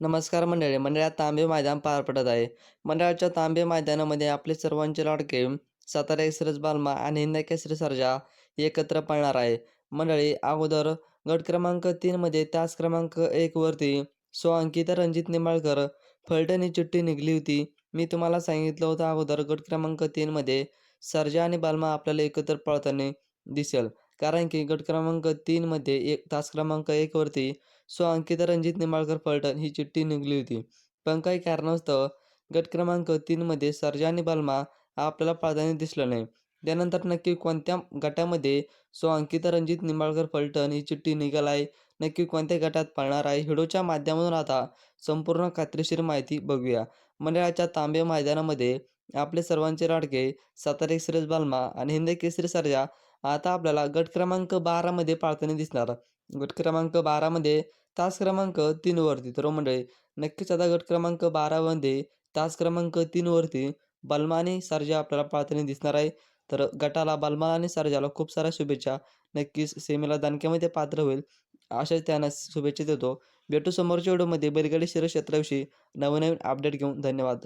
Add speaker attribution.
Speaker 1: नमस्कार मंडळी मंडळात तांबे मैदान पार पडत आहे. मंडळाच्या तांबे मैदानामध्ये आपले सर्वांचे लाडके सातारा एक्सप्रेस बालमा आणि हिंदा केसरी सर्जा एकत्र पळणार आहे. मंडळी अगोदर गट क्रमांक तीनमध्ये तास क्रमांक एकवरती सो अंकिता रणजित निंबाळकर फलटणी चिठ्ठी निघली होती. मी तुम्हाला सांगितलं होतं अगोदर गट क्रमांक तीनमध्ये सर्जा आणि बालमा आपल्याला एकत्र पळताना दिसेल. कारण की गट क्रमांक तीनमध्ये एक तास क्रमांक एकवरती स्व अंकिता रणजित निंबाळकर फलटण ही चिठ्ठी निघली होती. पण काही कारणास्तव गट क्रमांक तीनमध्ये सर्जा आणि बालमा आपल्याला प्राधान्य दिसलं नाही. त्यानंतर नक्की कोणत्या गटामध्ये सो अंकिता रणजित निंबाळकर फलटण ही चिठ्ठी निघाल आहे नक्की कोणत्या गटात पळणार आहे हिडोच्या माध्यमातून आता संपूर्ण खात्रीशीर माहिती बघूया. मंडळाच्या तांबे मैदानामध्ये आपले सर्वांचे लाडके सातारा एक्सप्रेस बालमा आणि हिंद केसरी सर्जा आता आपल्याला गट क्रमांक बारामध्ये पाळताना दिसणार. गट क्रमांक बारामध्ये तास क्रमांक तीनवरती तर हो मंडळी नक्कीच आता गट क्रमांक बारामध्ये तास क्रमांक तीनवरती बलमा आणि सर्जा आपल्याला पाळताना दिसणार आहे. तर गटाला बालमा आणि सर्जाला खूप साऱ्या शुभेच्छा. नक्कीच सेमीला दणक्यामध्ये पात्र होईल. अशाच त्यांना शुभेच्छा देतो. भेटू समोरच्या व्हिडिओमध्ये बैलगाडी शिरक्षेत्राविषयी नवनवीन अपडेट घेऊन धन्यवाद.